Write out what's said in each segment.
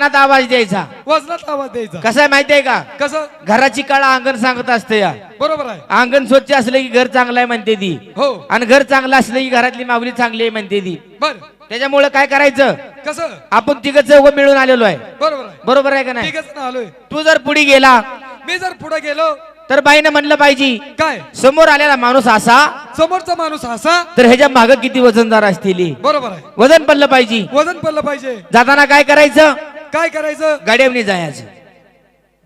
वजनात आवाज द्यायचा. वजनात आवाज द्यायचा. कसं आहे माहितीये का? कसं? घराची कळा अंगण सांगत असते या. बरोबर आहे. अंगण स्वच्छ असलं की घर चांगलं आहे म्हणते ती. हो. आणि घर चांगलं असलं की घरातली माऊली चांगली आहे म्हणते ती. बर. त्याच्यामुळे काय करायचं? कसं? आपण तिघ चौघ मिळून आलेलो आहे. बरोबर आहे. बरोबर आहे का नाही? आलोय. तू जर पुढे गेला मी जर पुढे गेलो तर बाईनं म्हणलं पाहिजे काय? समोर आलेला माणूस असा समोरचा माणूस असा? तर ह्याच्या माग किती वजनदार असतील बरोबर आहे. वजन पडलं पाहिजे. वजन पडलं पाहिजे. जाताना काय करायचं? काय करायचं? गाड्यावनी जायचं.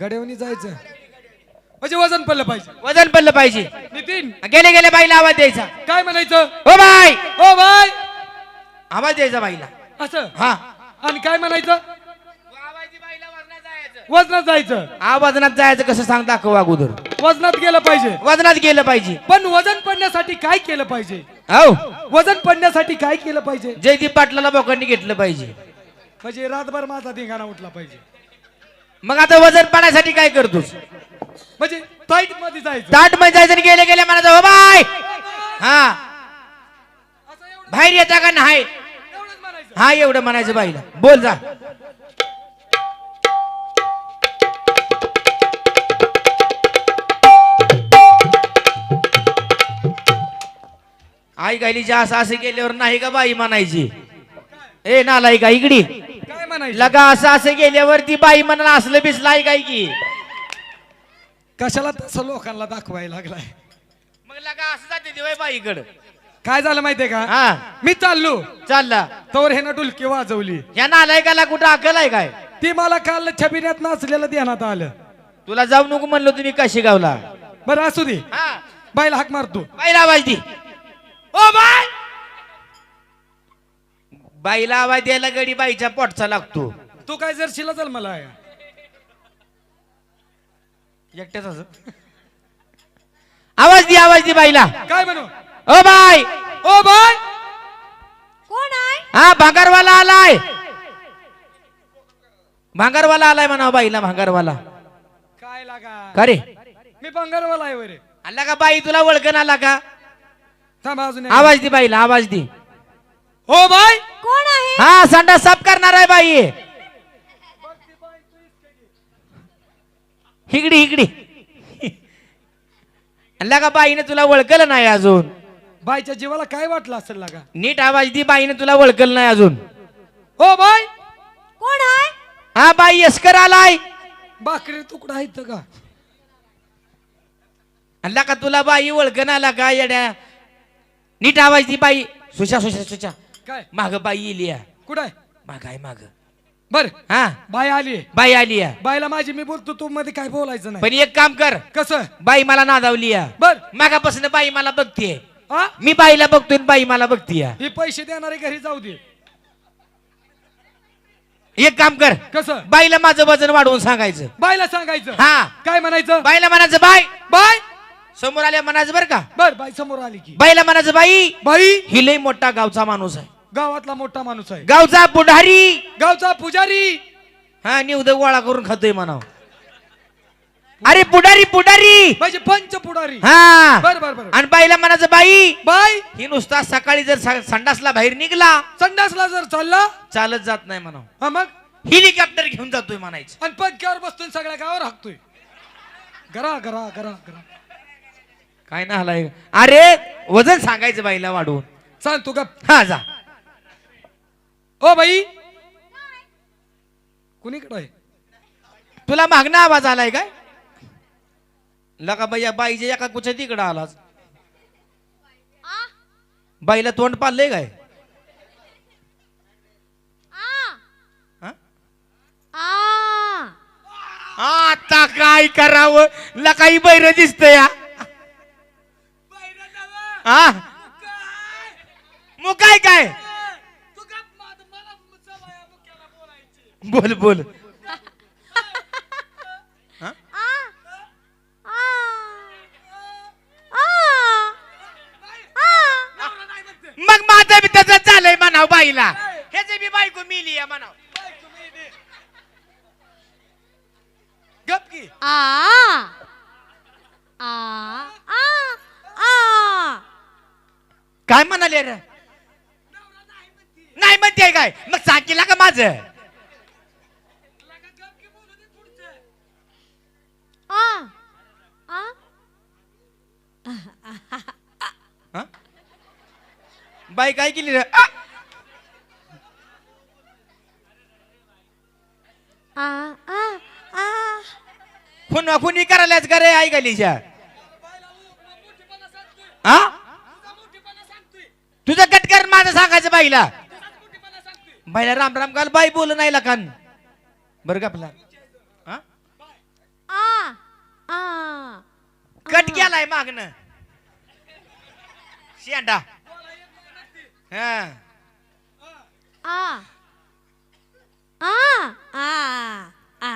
गड्यावनी जायचं. म्हणजे वजन पडलं पाहिजे. वजन पडलं पाहिजे. नितीन. गेले गेले बाईला आवाज द्यायचा. काय म्हणायचं? हो बाई. ओ बाय आवाज द्यायचा बाईला. असं? हा. आणि काय म्हणायचं? वजनात जायचं. आवाजनात जायचं कसं सांग दाखव अगोदर. वजनात गेलं पाहिजे. वजनात गेलं पाहिजे. पण वजन पडण्यासाठी काय केलं पाहिजे? हो. वजन पडण्यासाठी काय केलं पाहिजे? जयदीप पाटलाला बोकांनी घेतलं पाहिजे. म्हणजे रातभर माझा धिंगाणा उठला पाहिजे. मग आता वजन पाण्यासाठी काय करतोस? म्हणजे टाईटमध्ये जायचं. ताटमध्ये जायचं आणि गेले गेले म्हणायचं हो बाय! हा. असं एवढं- बाहेर येता का नाही? एवढंच म्हणायचं हा एवढं म्हणायचं बाईला. बोल जा. आई गायलीच्या असं असं गेल्यावर नाही का बाई म्हणायची? ए नालाई का इकडी म्हणायचं? लगा असं असं गेल्यावर ती बाई म्हणाला असलं बिसलाय काय की? कशाला तसं लोकांना दाखवायला लागलाय? मग लगा असं जाते ती बाईकडं. काय झालं माहितीये का? हा. मी चाललो. चालला. तवर हे ना डुलकी वाजवली. या नालायकाला कुठं अकल आहे काय? ती मला काल छबिन्यात नाचलेलं ध्यानात आलं. तुला जाऊ नको म्हणलो तुम्ही कशी गावला बरं असू दे. हा. बाईला हाक मारतो बाईला आवाज दे. ओ बाय बाईला आवाज द्यायला गडी बाईच्या पोटचा लागतो. तू काय जर शिला चल मला? एकट्याच आवाज दे आवाज दे बाईला. काय म्हणू? ओ बाय ओ बाय कोण आहे? हा भांगारवाला आलाय. भांगारवाला आलाय म्हणा बाईला भांगारवाला. काय लागा? का रे? मी बंगारवाला आहे वरे. आला का बाई तुला ओळखण आला का? थांब अजून एक. आवाज दे बाईला आवाज दे. ओ बाय कोण आहे? हा संडा साफ करणार आहे बाई. हिगडी हिगडी. का बाईने तुला ओळखलं नाही अजून. बाईच्या जीवाला काय वाटलं असेल लागा? नीट आवाज दे बाईने तुला ओळखलं नाही अजून. ओ बाय कोण आहे? हा बाई यस्कर आलाय. बाकरी तुकडा आहेत का? आला का तुला बाई ओळखण आला का येड्या. नीट आवाज दी बाई. सुशा सुशा सुशा. काय? माग बाई येली कुठं माग आहे माग. बर. हा. बाय आली. बाई आली या. बायला माझी मी बोलतो तू मध्ये काय बोलायचं नाही. पण एक काम कर. कसं? बाई मला नादावली बर. मागापासून बाई मला बघतीये. मी बाईला बघतोय बाई मला बघतीय ही पैसे देणारे घरी जाऊ दे. एक काम कर. कसं? बाईला माझं वजन वाढवून सांगायचं. बायला सांगायचं? हा. काय म्हणायचं? बाईला म्हणायचं बाय बाय समोर आल्या म्हणायचं बरं का? बर बाई समोर आली की. बाईला म्हणायचं बाई. बाई? ही लई मोठा गावचा माणूस आहे. गावातला मोठा माणूस आहे. गावचा पुढारी. गावचा पुजारी. हा निवद गोळा करून खातोय म्हणाव. अरे पुढारी पुढारी. म्हणजे पंच पुढारी. हा. बर बर बर. आणि बाईला म्हणायचं बाई बाय ही नुसता सकाळी जर स- संडासला बाहेर निघला संडासला जर चालला चालत जात नाही म्हणाव. हा मग? हेलिकॉप्टर घेऊन जातोय म्हणायचं. आणि पंख्यावर बसतोय सगळ्या गावावर हाकतोय? गरा गरा गरा गरा. काय ना हलाय. अरे वजन सांगायचं बाईला वाढवून सांग तू का हा जा. O by. कुणीकडे आहे? तुला मागणं आवाज आलाय काय? लका बाई बाईच्या एका कुठच्या तिकडं आलाच आ? बाईला तोंड पाललंय काय? आ. हा? आ. आता काय करावं? लकाई बैर दिसत या हा. मग काय काय? बोल बोल. आ आ आ मग माझं बी तसं चालय म्हणाव बाईला. ह्याचे बी बायको मिली या म्हणाव. गप की. आ. आ. आ. आ. काय म्हणाले रे? नाही म्हणते काय. मग सांगितलं का माझं. बाई काय केली रे? खून खुनी करायलाच का रे आई गलीच्या? हा? तुझं कटकर माझं सांगायचं बाईला. बाईला राम राम काल बाई बोल नाही लखन. बर का आपला? कट केलाय मागणं शेंडा. हा. आ. आ. आ. आ.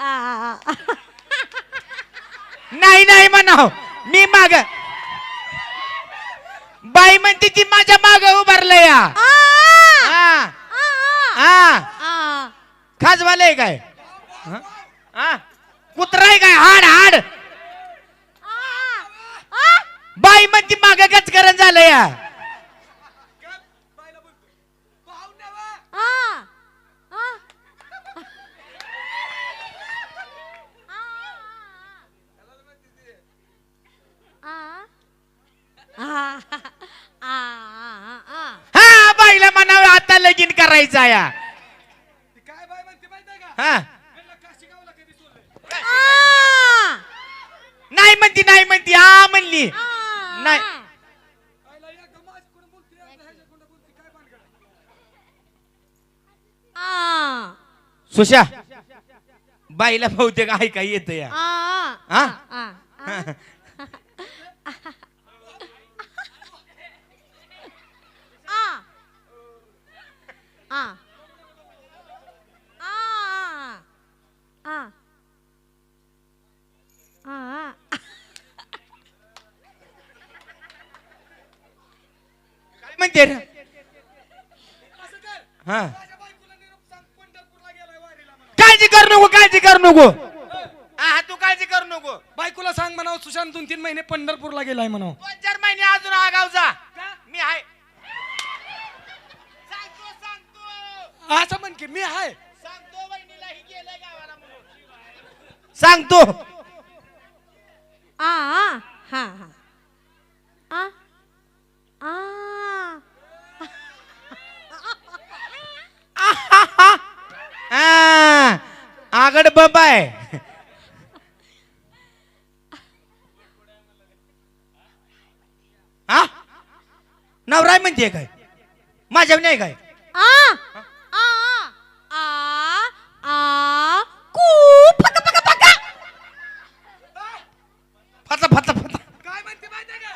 आ. नाही नाही म्हणाव. मी माग. बाई म्हणते ती माझ्या माग उभारलंय हा. हा. खाजवालंय काय? हा? हा? कुत्राय काय? हाड हाड बाई म्हणती माग गचकरण झालं या हा बाईला म्हणावं आता लगीन करायचं या काय बाय म्हणते माहिती आहे का हा यांना काशीगावला कधी सोडलंय? नाही म्हणती नाही म्हणती हा म्हणली नाही. आईला एकदा माझ्याकडून बोलते, एकदा ह्याच्याकडून बोलते, काय भानगड आहे? सुशा बाईला बहुतेक ऐका येत या. हा? म्हणते? हा माझ्या बायकोला निरोप सांग, पंढरपूरला गेलाय वारीला म्हणून. काळजी करू नको काळजी करू नको. हा तू काळजी करू नको. बायकोला सांग म्हणाव सुशांत दोन तीन महिने पंढरपूरला गेलाय म्हणाव. दोन चार महिने अजून आगाव जा. मी आहे सांगतो सांगतो. असं म्हण की मी आहे सांगतो वहिनीलाही गेलंय गावाला म्हणून. सांगतो आ हा हा आ आ आ, आगड बाय हा नवराय म्हणते काय? माझ्या नाही काय? आ आ आ आ कू फक फक फक. फता फता फता. काय म्हणते माहिती आहे का?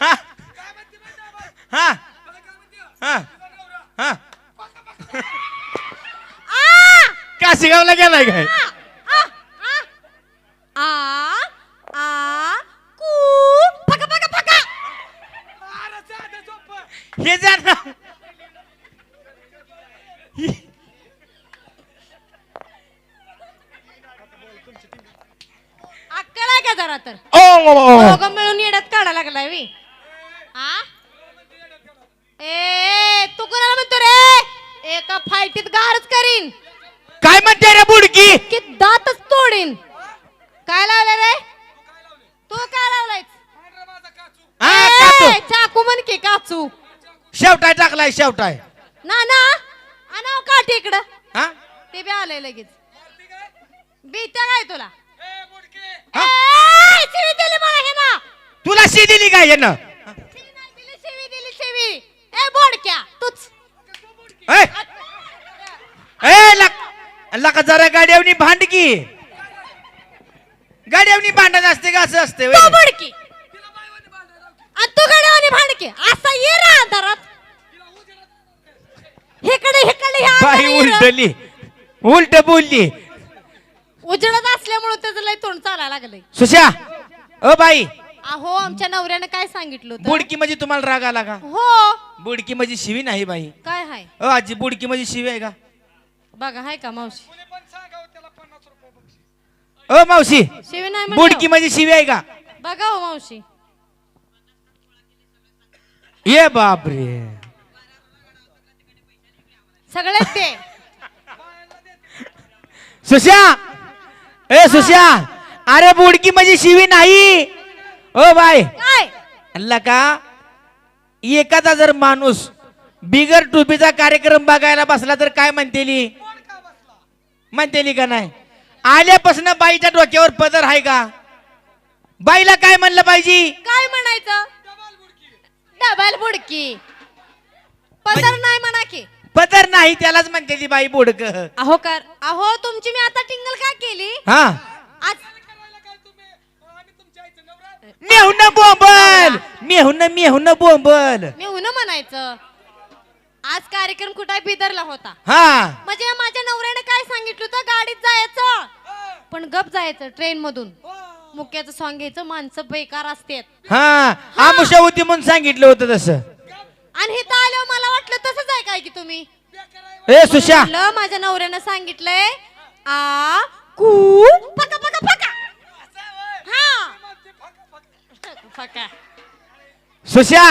हा? काय म्हणते माहिती आहे बाई? हा? मला काय म्हणते? हा? तुझा नवरा. हा? काशीगावला गेलाय काय आ आ कू फक फक फक अरे साधं सोपं. हे जा ना अक्कल आहे का जरा तर ओ, ओ, ओ. दोघं काढा लागलाय मी आ? ए तू कोणाला म्हणतो रे? एका फायटीत गारच करीन. काय म्हणते रे बुडकी? की दातच तोडीन. काय लावलं रे? तू काय लावलाय. हा. चाकू म्हण की काचू. शेवटाय टाकलाय शेवटाय. ना ना. आणाव काठी इकडं. हा ते बी आलंय लगेच. मारती काय? तुला. हा? मला हे तुला शी दिली काय यानं? शिवी दिली शिवी दिली शिवी ए बोडक्या तूच. ए ए लक लका जरा गाड्यावनी भांड की. गाड्यावनी भांडत असते का असं असते तू बोडकी. आणि तू गड्यावानी भांडकी असा ये रा अंधारात. इकडे इकडे ह्या बाई अंधारात ये रा. उलटली. उलट बोलली. उजेडत असल्यामुळे त्याचं लय तोंड चालायला लागलंय. सुशा अ बाई. अहो आमच्या नवऱ्याने काय सांगितलं होतं? बुडकी म्हणजे तुम्हाला राग आला का? हो. बुडकी म्हणजे शिवी नाही बाई. काय हाय? अ आजी बुडकी म्हणजे शिवी आहे का? बघा हाय का मावशी. अ मावशी शिवी नाही बुडकी. म्हणजे शिवी आहे का? बघा हो मावशी. ये बापरे. सगळे ते. सुशा ए सुशा अरे बुडकी म्हणजे शिवी नाही. ओ बाय काय? अल्ला का एखादा जर माणूस बिगर टोपीचा कार्यक्रम बघायला बसला तर काय म्हणतेली? म्हणतेली का नाही? आल्यापासून बाईच्या डोक्यावर पदर आहे का? बाईला काय म्हणलं पाहिजे? काय म्हणायचं? डबल बुडकी. पदर नाही म्हणा की. पदर नाही त्यालाच म्हणते बाई बोडक. अहो कर. अहो तुमची मी आता टिंगल का केली? हा. आज मेहुन बोंबल मेहुन मेहुन बोंबल. मी उन म्हणायचं. आज कार्यक्रम कुठे बिदरला होता. हा. म्हणजे माझ्या नवऱ्याने काय सांगितलं होतं? गाडीत जायचं. पण गप जायचं ट्रेन मधून मुक्याचं सॉंग घ्यायचं माणसं बेकार असतात. हा. आमुषा होती म्हणून सांगितलं होतं तसं. आणि हे आल्यावर मला वाटलं तसंच आहे काय की तुम्ही? ए सुशा. माझ्या नवऱ्यानं सांगितलंय आ कू पका पका पका. फका. सुशा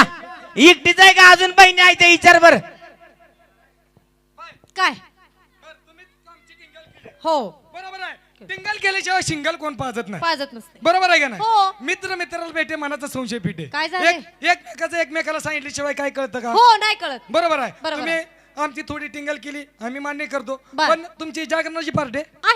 एकटीच आहे का अजून बहिणी आहे ते विचार बर? काय? हो. बरोबर आहे. टिंगल केल्याशिवाय शिंगल कोण पाजत नाही. पाजत नसते. बरोबर आहे का हो. नाही मित्र मित्राला भेटे मनाचा संशय पिटे. काय झालंय? एक- एकमेकाचं एकमेकाला सांगितल्याशिवाय काय कळतं का? हो नाही कळत. बरोबर आहे. बरोबर तुम्ही आमची थोडी टिंगल केली आम्ही मान्य करतो. बर. पण तुमची जागरणाची पार्टी? आहे.